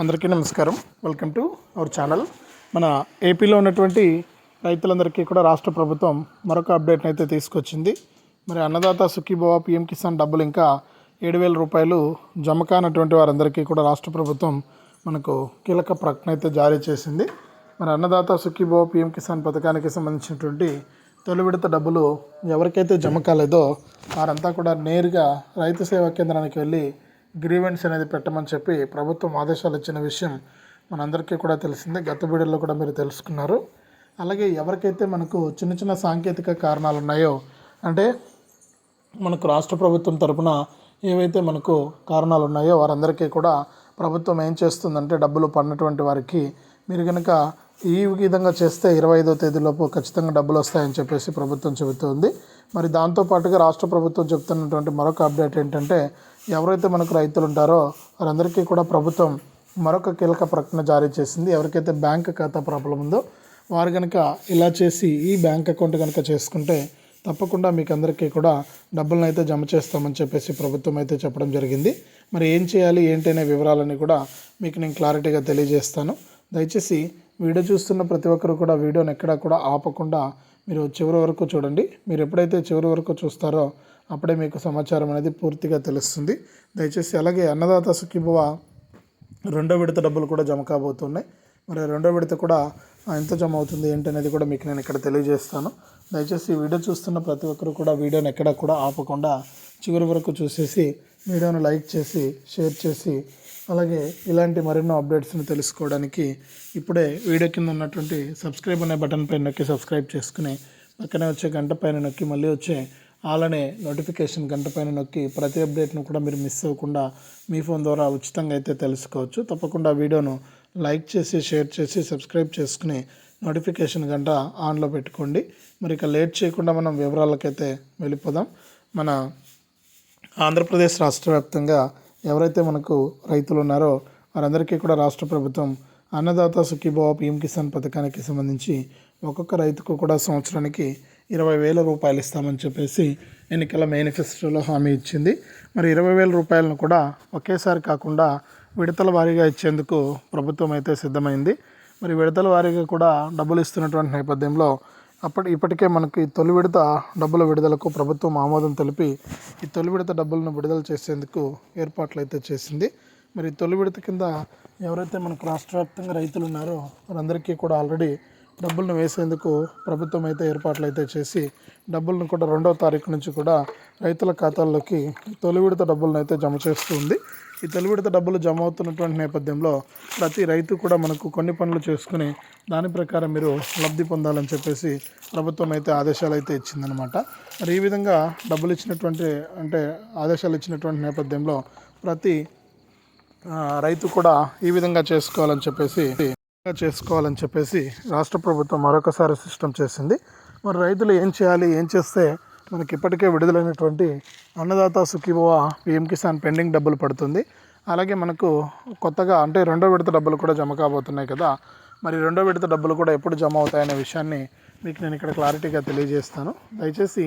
అందరికీ నమస్కారం. Welcome to our channel మన ఏపీలో ఉన్నటువంటి రైతులందరికీ కూడా రాష్ట్ర ప్రభుత్వం మరొక అప్డేట్ని అయితే తీసుకొచ్చింది. మరి అన్నదాత సుఖీభవ పిఎం కిసాన్ డబ్బులు ఇంకా ఏడు వేల రూపాయలు జమ కానటువంటి వారందరికీ కూడా రాష్ట్ర ప్రభుత్వం మనకు కీలక ప్రకటన అయితే జారీ చేసింది. మరి అన్నదాత సుఖీభవ పిఎం కిసాన్ పథకానికి సంబంధించినటువంటి తొలి విడత డబ్బులు ఎవరికైతే జమ కాలేదో వారంతా కూడా నేరుగా రైతు సేవా కేంద్రానికి వెళ్ళి గ్రీవెన్స్ అనేది పెట్టమని చెప్పి ప్రభుత్వం ఆదేశాలు ఇచ్చిన విషయం మనందరికీ కూడా తెలిసిందే. గత వీడియోలో కూడా మీరు తెలుసుకున్నారు. అలాగే ఎవరికైతే మనకు చిన్న చిన్న సాంకేతిక కారణాలు ఉన్నాయో అంటే మనకు రాష్ట్ర ప్రభుత్వం తరపున ఏవైతే మనకు కారణాలు ఉన్నాయో వారందరికీ కూడా ప్రభుత్వం ఏం చేస్తుందంటే డబ్బులు పడినటువంటి వారికి మీరు కనుక ఈ విధంగా చేస్తే ఇరవై ఐదో తేదీలోపు ఖచ్చితంగా డబ్బులు వస్తాయని చెప్పేసి ప్రభుత్వం చెబుతుంది. మరి దాంతోపాటుగా రాష్ట్ర ప్రభుత్వం చెప్తున్నటువంటి మరొక అప్డేట్ ఏంటంటే ఎవరైతే మనకు రైతులు ఉంటారో వారందరికీ కూడా ప్రభుత్వం మరొక కీలక ప్రకటన జారీ చేసింది. ఎవరికైతే బ్యాంక్ ఖాతా ప్రాబ్లం ఉందో వారు కనుక ఇలా చేసి ఈ బ్యాంక్ అకౌంట్ కనుక చేసుకుంటే తప్పకుండా మీకు అందరికీ కూడా డబ్బులను అయితే జమ చేస్తామని చెప్పేసి ప్రభుత్వం అయితే చెప్పడం జరిగింది. మరి ఏం చేయాలి ఏంటనే వివరాలన్నీ కూడా మీకు నేను క్లారిటీగా తెలియజేస్తాను. దయచేసి వీడియో చూస్తున్న ప్రతి ఒక్కరు కూడా వీడియోని ఎక్కడా కూడా ఆపకుండా మీరు చివరి వరకు చూడండి. మీరు ఎప్పుడైతే చివరి వరకు చూస్తారో అప్పుడే మీకు సమాచారం అనేది పూర్తిగా తెలుస్తుంది. దయచేసి అలాగే అన్నదాత సుఖీభవ రెండో విడత డబ్బులు కూడా జమ కాబోతున్నాయి. మరి రెండో విడత కూడా ఎంత జమ అవుతుంది ఏంటి అనేది కూడా మీకు నేను ఇక్కడ తెలియజేస్తాను. దయచేసి వీడియో చూస్తున్న ప్రతి ఒక్కరు కూడా వీడియోని ఎక్కడ కూడా ఆపకుండా చివరి వరకు చూసేసి వీడియోను లైక్ చేసి షేర్ చేసి అలాగే ఇలాంటి మరెన్నో అప్డేట్స్ని తెలుసుకోవడానికి ఇప్పుడే వీడియో కింద ఉన్నటువంటి సబ్స్క్రైబ్ అనే బటన్ పైన నొక్కి సబ్స్క్రైబ్ చేసుకుని పక్కనే వచ్చే గంట పైన నొక్కి మళ్ళీ వచ్చే అలానే నోటిఫికేషన్ గంట పైన నొక్కి ప్రతి అప్డేట్ను కూడా మీరు మిస్ అవ్వకుండా మీ ఫోన్ ద్వారా ఉచితంగా అయితే తెలుసుకోవచ్చు. తప్పకుండా వీడియోను లైక్ చేసి షేర్ చేసి సబ్స్క్రైబ్ చేసుకుని నోటిఫికేషన్ గంట ఆన్లో పెట్టుకోండి. మరి ఇక లేట్ చేయకుండా మనం వివరాలకైతే వెళ్ళిపోదాం. మన ఆంధ్రప్రదేశ్ రాష్ట్ర వ్యాప్తంగా ఎవరైతే మనకు రైతులు ఉన్నారో వారందరికీ కూడా రాష్ట్ర ప్రభుత్వం అన్నదాత సుఖీభావ పీఎం కిసాన్ పథకానికి సంబంధించి ఒక్కొక్క రైతుకు కూడా సంవత్సరానికి ఇరవై వేల రూపాయలు ఇస్తామని చెప్పేసి ఎన్నికల మేనిఫెస్టోలో హామీ ఇచ్చింది. మరి ఇరవై వేల రూపాయలను కూడా ఒకేసారి కాకుండా విడతల వారీగా ఇచ్చేందుకు ప్రభుత్వం అయితే సిద్ధమైంది. మరి విడతల వారీగా కూడా డబ్బులు ఇస్తున్నటువంటి నేపథ్యంలో అప్పటి ఇప్పటికే మనకి తొలి విడత డబ్బుల విడుదలకు ప్రభుత్వం ఆమోదం తెలిపి ఈ తొలి విడత డబ్బులను విడుదల చేసేందుకు ఏర్పాట్లు అయితే చేసింది. మరి తొలి విడత కింద ఎవరైతే మనకు రాష్ట్ర వ్యాప్తంగా రైతులు ఉన్నారో వారందరికీ కూడా ఆల్రెడీ డబ్బులను వేసేందుకు ప్రభుత్వం అయితే ఏర్పాట్లు అయితే చేసి డబ్బులను కూడా రెండవ తారీఖు నుంచి కూడా రైతుల ఖాతాల్లోకి తొలి విడత డబ్బులను అయితే జమ చేస్తుంది ఈ తొలి విడత డబ్బులు జమ అవుతున్నటువంటి నేపథ్యంలో ప్రతి రైతు కూడా మనకు కొన్ని పనులు చేసుకుని దాని ప్రకారం మీరు లబ్ధి పొందాలని చెప్పేసి ప్రభుత్వం అయితే ఆదేశాలు అయితే ఇచ్చిందనమాట మరి ఈ విధంగా డబ్బులు ఇచ్చినటువంటి అంటే ఆదేశాలు ఇచ్చినటువంటి నేపథ్యంలో ప్రతి రైతు కూడా ఈ విధంగా చేసుకోవాలని చెప్పేసి చేసుకోవాలని చెప్పేసి రాష్ట్ర ప్రభుత్వం మరొకసారి సిస్టమ్ చేసింది. మరి రైతులు ఏం చేయాలి ఏం చేస్తే మనకి ఇప్పటికే విడుదలైనటువంటి అన్నదాత సుఖీభవ పిఎం కిసాన్ పెండింగ్ డబ్బులు పడుతుంది. అలాగే మనకు కొత్తగా అంటే రెండో విడత డబ్బులు కూడా జమ కాబోతున్నాయి కదా. మరి రెండో విడత డబ్బులు కూడా ఎప్పుడు జమ అవుతాయనే విషయాన్ని మీకు నేను ఇక్కడ క్లారిటీగా తెలియజేస్తాను. దయచేసి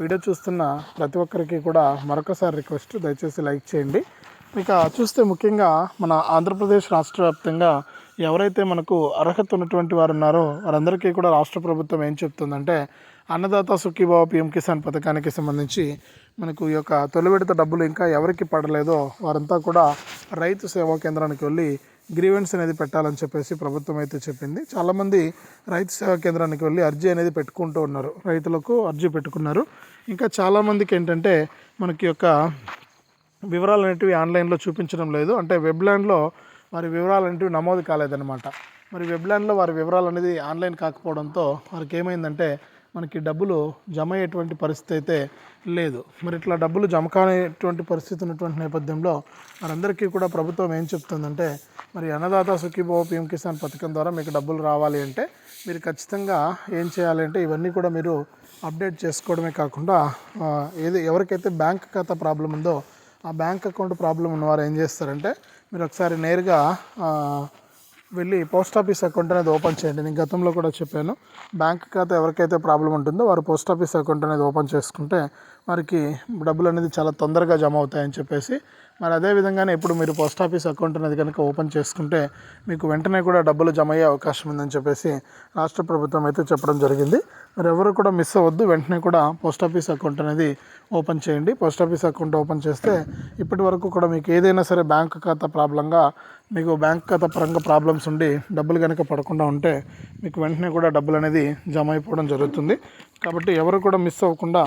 వీడియో చూస్తున్న ప్రతి ఒక్కరికి కూడా మరొకసారి రిక్వెస్ట్ దయచేసి లైక్ చేయండి. ఇక చూస్తే ముఖ్యంగా మన ఆంధ్రప్రదేశ్ రాష్ట్ర వ్యాప్తంగా ఎవరైతే మనకు అర్హత ఉన్నటువంటి వారు ఉన్నారో వారందరికీ కూడా రాష్ట్ర ప్రభుత్వం ఏం చెప్తుందంటే అన్నదాత సుఖీభావ పిఎం కిసాన్ పథకానికి సంబంధించి మనకు ఈ యొక్క తొలి విడత డబ్బులు ఇంకా ఎవరికి పడలేదో వారంతా కూడా రైతు సేవా కేంద్రానికి వెళ్ళి గ్రీవెన్స్ అనేది పెట్టాలని చెప్పేసి ప్రభుత్వం అయితే చెప్పింది. చాలామంది రైతు సేవా కేంద్రానికి వెళ్ళి అర్జీ అనేది పెట్టుకుంటూ ఉన్నారు. రైతులకు అర్జీ పెట్టుకున్నారు. ఇంకా చాలామందికి ఏంటంటే మనకి యొక్క వివరాలు అనేటివి ఆన్లైన్లో చూపించడం లేదు. అంటే వెబ్లాండ్లో వారి వివరాలు అనేటివి నమోదు కాలేదన్నమాట. మరి వెబ్లాండ్లో వారి వివరాలు అనేది ఆన్లైన్ కాకపోవడంతో వారికి ఏమైందంటే మనకి డబ్బులు జమ అయ్యేటువంటి పరిస్థితి అయితే లేదు. మరి ఇట్లా డబ్బులు జమ కానేటువంటి పరిస్థితి ఉన్నటువంటి నేపథ్యంలో వారందరికీ కూడా ప్రభుత్వం ఏం చెప్తుందంటే మరి అన్నదాత సుఖీభావ పీఎం కిసాన్ పథకం ద్వారా మీకు డబ్బులు రావాలి అంటే మీరు ఖచ్చితంగా ఏం చేయాలి అంటే ఇవన్నీ కూడా మీరు అప్డేట్ చేసుకోవడమే కాకుండా ఏది ఎవరికైతే బ్యాంక్ ఖాతా ప్రాబ్లం ఉందో ఆ బ్యాంక్ అకౌంట్ ప్రాబ్లం ఉన్నవారు ఏం చేస్తారంటే మీరు ఒకసారి నేరుగా వెళ్ళి పోస్ట్ ఆఫీస్ అకౌంట్ అనేది ఓపెన్ చేయండి. నేను గతంలో కూడా చెప్పాను. బ్యాంక్ ఖాతా ఎవరికైతే ప్రాబ్లం ఉంటుందో వారు పోస్ట్ ఆఫీస్ అకౌంట్ అనేది ఓపెన్ చేసుకుంటే వారికి డబ్బులు అనేది చాలా తొందరగా జమ అవుతాయని చెప్పేసి మరి అదే విధంగానే ఇప్పుడు మీరు పోస్ట్ ఆఫీస్ అకౌంట్ అనేది కనుక ఓపెన్ చేసుకుంటే మీకు వెంటనే కూడా డబ్బులు జమ అయ్యే అవకాశం ఉందని చెప్పేసి రాష్ట్ర ప్రభుత్వం అయితే చెప్పడం జరిగింది. మరి ఎవరు కూడా మిస్ అవ్వద్దు. వెంటనే కూడా పోస్ట్ ఆఫీస్ అకౌంట్ అనేది ఓపెన్ చేయండి. పోస్ట్ ఆఫీస్ అకౌంట్ ఓపెన్ చేస్తే ఇప్పటి వరకు కూడా మీకు ఏదైనా సరే బ్యాంక్ ఖాతా ప్రాబ్లంగా మీకు బ్యాంక్ ఖాతా పరంగా ప్రాబ్లమ్స్ ఉండి డబ్బులు కనుక పడకుండా ఉంటే మీకు వెంటనే కూడా డబ్బులు అనేది జమ అయిపోవడం జరుగుతుంది. కాబట్టి ఎవరు కూడా మిస్ అవ్వకుండా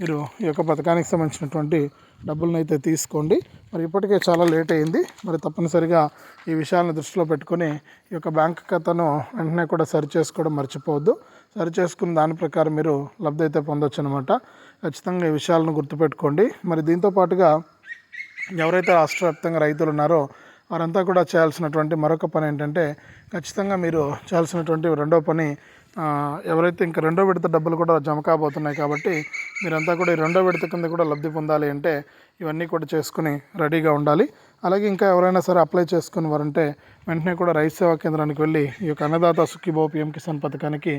మీరు ఈ యొక్క పథకానికి సంబంధించినటువంటి డబ్బులను అయితే తీసుకోండి. మరి ఇప్పటికే చాలా లేట్ అయింది. మరి తప్పనిసరిగా ఈ విషయాలను దృష్టిలో పెట్టుకొని ఈ యొక్క బ్యాంక్ ఖాతాను వెంటనే కూడా సరి చేసుకోవడం మర్చిపోవద్దు. సరి చేసుకున్న దాని ప్రకారం మీరు లబ్ధి అయితే పొందొచ్చు అనమాట ఖచ్చితంగా ఈ విషయాలను గుర్తుపెట్టుకోండి. మరి దీంతో పాటుగా ఎవరైతే రాష్ట్ర వ్యాప్తంగా రైతులు ఉన్నారో వారంతా కూడా చేయాల్సినటువంటి మరొక పని ఏంటంటే ఖచ్చితంగా మీరు చేయాల్సినటువంటి రెండో పని ఎవరైతే ఇంకా రెండో విడత డబ్బులు కూడా జమ కాబోతున్నాయి కాబట్టి మీరంతా కూడా ఈ రెండో విడత కింద కూడా లబ్ధి పొందాలి అంటే ఇవన్నీ కూడా చేసుకుని రెడీగా ఉండాలి. అలాగే ఇంకా ఎవరైనా సరే అప్లై చేసుకుని వారంటే వెంటనే కూడా రైతు సేవా కేంద్రానికి వెళ్ళి ఈ యొక్క అన్నదాత సుఖీభో పిఎం కిసాన్ పథకానికి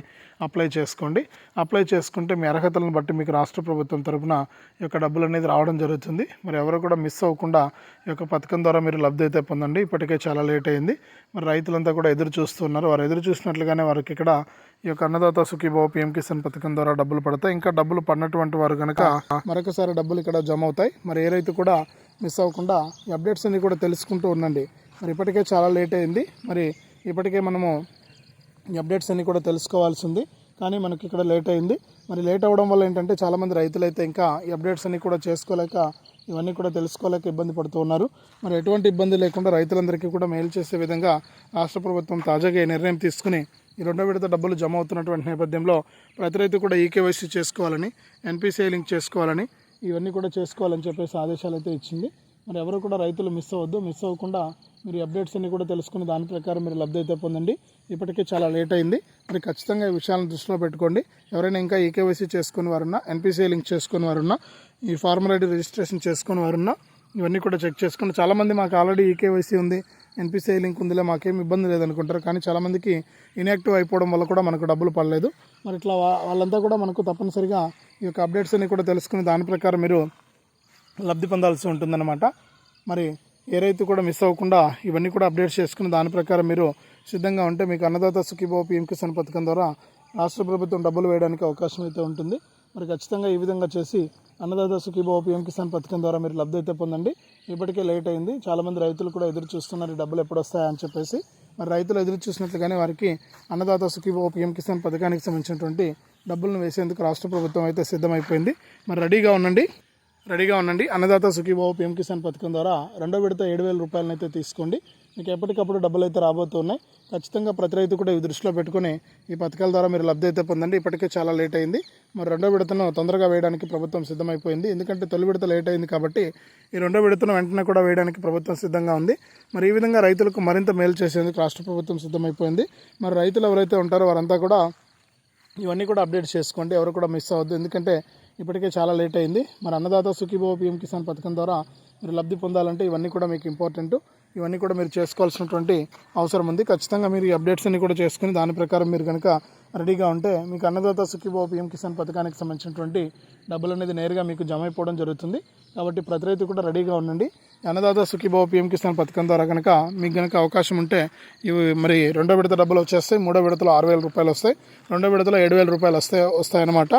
అప్లై చేసుకోండి. అప్లై చేసుకుంటే మీ అర్హతలను బట్టి మీకు రాష్ట్ర ప్రభుత్వం తరపున ఈ యొక్క డబ్బులు అనేది రావడం జరుగుతుంది. మరి ఎవరు కూడా మిస్ అవ్వకుండా ఈ యొక్క పథకం ద్వారా మీరు లబ్ధి అయితే పొందండి. ఇప్పటికే చాలా లేట్ అయింది. మరి రైతులంతా కూడా ఎదురు చూస్తున్నారు వారు ఎదురు చూసినట్లుగానే వారికి ఇక్కడ ఈ యొక్క అన్నదాత సుఖీబాబు పిఎం కిసాన్ పథకం ద్వారా డబ్బులు పడతాయి. ఇంకా డబ్బులు పడినటువంటి వారు కనుక మరొకసారి డబ్బులు ఇక్కడ జమ అవుతాయి. మరి ఏ రైతు కూడా మిస్ అవ్వకుండా ఈ అప్డేట్స్ అన్నీ కూడా తెలుసుకుంటూ ఉండండి. మరి ఇప్పటికే చాలా లేట్ అయింది. మరి ఇప్పటికే మనము ఈ అప్డేట్స్ అన్నీ కూడా తెలుసుకోవాల్సి ఉంది కానీ మనకి ఇక్కడ లేట్ అయింది. మరి లేట్ అవ్వడం వల్ల ఏంటంటే చాలామంది రైతులైతే ఇంకా ఈ అప్డేట్స్ అన్నీ కూడా చేసుకోలేక ఇవన్నీ కూడా తెలుసుకోలేక ఇబ్బంది పడుతూ ఉన్నారు. మరి ఎటువంటి ఇబ్బంది లేకుండా రైతులందరికీ కూడా మేలు చేసే విధంగా రాష్ట్ర ప్రభుత్వం తాజాగా ఈ నిర్ణయం తీసుకుని ఈ రెండో విడత డబ్బులు జమ అవుతున్నటువంటి నేపథ్యంలో ప్రతి రైతు కూడా ఈకేవైసీ చేసుకోవాలని ఎన్పిసిఐ లింక్ చేసుకోవాలని ఇవన్నీ కూడా చేసుకోవాలని చెప్పేసి ఆదేశాలు అయితే ఇచ్చింది. మరి ఎవరు కూడా రైతులు మిస్ అవ్వద్దు. మిస్ అవ్వకుండా మీరు అప్డేట్స్ అన్ని కూడా తెలుసుకుని దాని ప్రకారం మీరు లబ్ధి అయితే పొందండి. ఇప్పటికే చాలా లేట్ అయింది. మరి ఖచ్చితంగా ఈ విషయాలను దృష్టిలో పెట్టుకోండి. ఎవరైనా ఇంకా ఈకేవైసీ చేసుకుని వారున్నా ఎన్పిసిఐ లింక్ చేసుకుని వారున్నా ఈ ఫార్మల్ ఐడి రిజిస్ట్రేషన్ చేసుకుని వారున్నా ఇవన్నీ కూడా చెక్ చేసుకోండి చాలామంది మాకు ఆల్రెడీ ఈకేవైసీ ఉంది. ఎన్పిసిఐ లింక్ ఉందిలే మాకేం ఇబ్బంది లేదనుకుంటారు. కానీ చాలామందికి ఇన్యాక్టివ్ అయిపోవడం వల్ల కూడా మనకు డబ్బులు పడలేదు. మరి ఇట్లా వాళ్ళంతా కూడా మనకు తప్పనిసరిగా ఈ యొక్క అప్డేట్స్ అన్ని కూడా తెలుసుకుని దాని ప్రకారం మీరు లబ్ధి పొందాల్సి ఉంటుందన్నమాట. మరి ఏ రైతు కూడా మిస్ అవ్వకుండా ఇవన్నీ కూడా అప్డేట్స్ చేసుకుని దాని ప్రకారం మీరు సిద్ధంగా ఉంటే మీకు అన్నదాత సుఖీబాబు పిఎం కిసాన్ పథకం ద్వారా రాష్ట్ర ప్రభుత్వం డబ్బులు వేయడానికి అవకాశం అయితే ఉంటుంది. మరి ఖచ్చితంగా ఈ విధంగా చేసి అన్నదాత సుఖీభావ పిఎం కిసాన్ పథకం ద్వారా మీరు లబ్ధి అయితే పొందండి. ఇప్పటికే లేట్ అయింది. చాలామంది రైతులు కూడా ఎదురు చూస్తున్నారు ఈ డబ్బులు ఎప్పుడు వస్తాయని చెప్పేసి. మరి రైతులు ఎదురు చూసినట్లుగానే వారికి అన్నదాత సుఖీభావ పిఎం కిసాన్ పథకానికి సంబంధించినటువంటి డబ్బులను వేసేందుకు రాష్ట్ర ప్రభుత్వం అయితే సిద్ధమైపోయింది. మరి రెడీగా ఉండండి. రెడీగా ఉండండి. అన్నదాత సుఖీబాబు పిఎం కిసాన్ పథకం ద్వారా రెండో విడత ఏడు వేల రూపాయలనైతే తీసుకోండి. మీకు ఎప్పటికప్పుడు డబ్బులు అయితే రాబోతున్నాయి. ఖచ్చితంగా ప్రతి రైతు కూడా ఇవి దృష్టిలో పెట్టుకుని ఈ పథకాల ద్వారా మీరు లబ్ధి అయితే పొందండి. ఇప్పటికే చాలా లేట్ అయింది. మరి రెండో విడతను తొందరగా వేయడానికి ప్రభుత్వం సిద్ధమైపోయింది. ఎందుకంటే తొలి విడత లేట్ అయింది కాబట్టి ఈ రెండో విడతను వెంటనే కూడా వేయడానికి ప్రభుత్వం సిద్ధంగా ఉంది. మరి ఈ విధంగా రైతులకు మరింత మేలు చేసేందుకు రాష్ట్ర ప్రభుత్వం సిద్ధమైపోయింది. మరి రైతులు ఎవరైతే ఉంటారో వారంతా కూడా ఇవన్నీ కూడా అప్డేట్ చేసుకోండి. ఎవరు కూడా మిస్ అవ్వద్దు. ఎందుకంటే ఇప్పటికే చాలా లేట్ అయింది. మరి అన్నదాత సుఖీభావ పిఎం కిసాన్ పథకం ద్వారా మీరు లబ్ధి పొందాలంటే ఇవన్నీ కూడా మీకు ఇంపార్టెంట్ ఇవన్నీ కూడా మీరు చేసుకోవాల్సినటువంటి అవసరం ఉంది. ఖచ్చితంగా మీరు ఈ అప్డేట్స్ అన్ని కూడా చేసుకుని దాని ప్రకారం మీరు కనుక రెడీగా ఉంటే మీకు అన్నదాత సుఖీభావ పిఎం కిసాన్ పథకానికి సంబంధించినటువంటి డబ్బులు అనేది నేరుగా మీకు జమ అయిపోవడం జరుగుతుంది. కాబట్టి ప్రతి రైతు కూడా రెడీగా ఉండండి. అన్నదాత సుఖీభావ పిఎం కిసాన్ పథకం ద్వారా కనుక మీకు కనుక అవకాశం ఉంటే ఇవి మరి రెండో విడత డబ్బులు వచ్చేస్తాయి. మూడో విడతలో ఆరు వేల రూపాయలు వస్తాయి. రెండో విడతలో ఏడు వేల రూపాయలు వస్తాయి వస్తాయన్నమాట.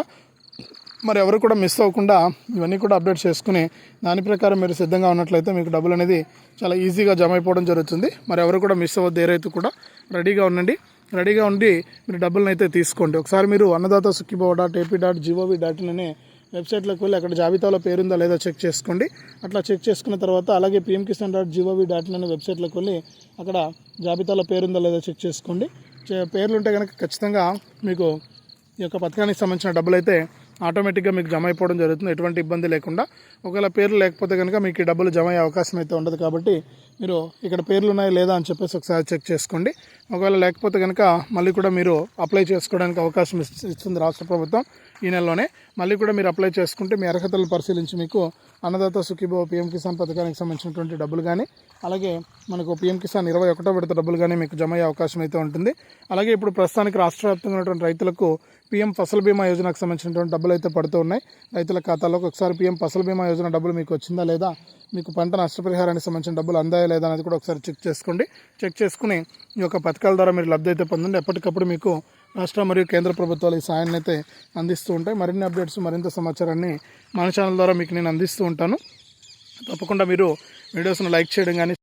మరి ఎవరు కూడా మిస్ అవ్వకుండా ఇవన్నీ కూడా అప్డేట్ చేసుకుని దాని ప్రకారం మీరు సిద్ధంగా ఉన్నట్లయితే మీకు డబ్బులు అనేది చాలా ఈజీగా జమ అయిపోవడం జరుగుతుంది. మరి ఎవరు కూడా మిస్ అవ్వద్దు ఏరైతే కూడా రెడీగా ఉండండి. రెడీగా ఉండి మీరు డబ్బులను అయితే తీసుకోండి. ఒకసారి మీరు Annadata Sukhibhava dot AP dot GOV dot in అనే వెబ్సైట్లోకి వెళ్ళి అక్కడ జాబితాలో పేరుందా లేదా చెక్ చేసుకోండి. అట్లా చెక్ చేసుకున్న తర్వాత అలాగే PM Kisan dot GOV dot in అనే వెబ్సైట్లోకి వెళ్ళి అక్కడ జాబితాలో పేరుందా లేదా చెక్ చేసుకోండి. చే- పేర్లు ఉంటే కనుక ఖచ్చితంగా మీకు ఈ యొక్క పథకానికి సంబంధించిన డబ్బులు అయితే ఆటోమేటిక్గా మీకు జమ అయిపోవడం జరుగుతుంది. ఎటువంటి ఇబ్బంది లేకుండా. ఒకవేళ పేర్లు లేకపోతే కనుక మీకు డబ్బులు జమ అయ్యే అవకాశం అయితే ఉండదు కాబట్టి మీరు ఇక్కడ పేర్లు ఉన్నాయా లేదా అని చెప్పేసి ఒకసారి చెక్ చేసుకోండి. ఒకవేళ లేకపోతే కనుక మళ్ళీ కూడా మీరు అప్లై చేసుకోవడానికి అవకాశం ఇస్తుంది రాష్ట్ర ప్రభుత్వం ఈ నెలలోనే. మళ్ళీ కూడా మీరు అప్లై చేసుకుంటే మీ అర్హతలను పరిశీలించి మీకు అన్నదాత సుఖీభావ పిఎం కిసాన్ పథకానికి సంబంధించినటువంటి డబ్బులు కానీ అలాగే మనకు పిఎం కిసాన్ ఇరవై ఒకటో విడత డబ్బులు కానీ మీకు జమ అయ్యే అవకాశం అయితే ఉంటుంది. అలాగే ఇప్పుడు ప్రస్తుతానికి రాష్ట్ర వ్యాప్తంగా ఉన్నటువంటి రైతులకు పీఎం ఫసల్ బీమా యోజనకు సంబంధించినటువంటి డబ్బులు అయితే పడుతూ ఉన్నాయి. రైతుల ఖాతాలోకి ఒకసారి పీఎం ఫసల్ బీమా యోజన డబ్బులు మీకు వచ్చిందా లేదా మీకు పంట నష్టపరిహారానికి సంబంధించిన డబ్బులు అందాయా లేదా అనేది కూడా ఒకసారి చెక్ చేసుకోండి. చెక్ చేసుకుని ఈ యొక్క పథకాల ద్వారా మీరు లబ్ధి అయితే పొందండి. ఎప్పటికప్పుడు మీకు రాష్ట్ర మరియు కేంద్ర ప్రభుత్వాలు ఈ సాయాన్ని అయితే అందిస్తూ ఉంటాయి. మరిన్ని అప్డేట్స్ మరింత సమాచారాన్ని మన ఛానల్ ద్వారా మీకు నేను అందిస్తూ ఉంటాను. తప్పకుండా మీరు వీడియోస్ను లైక్ చేయడం కానీ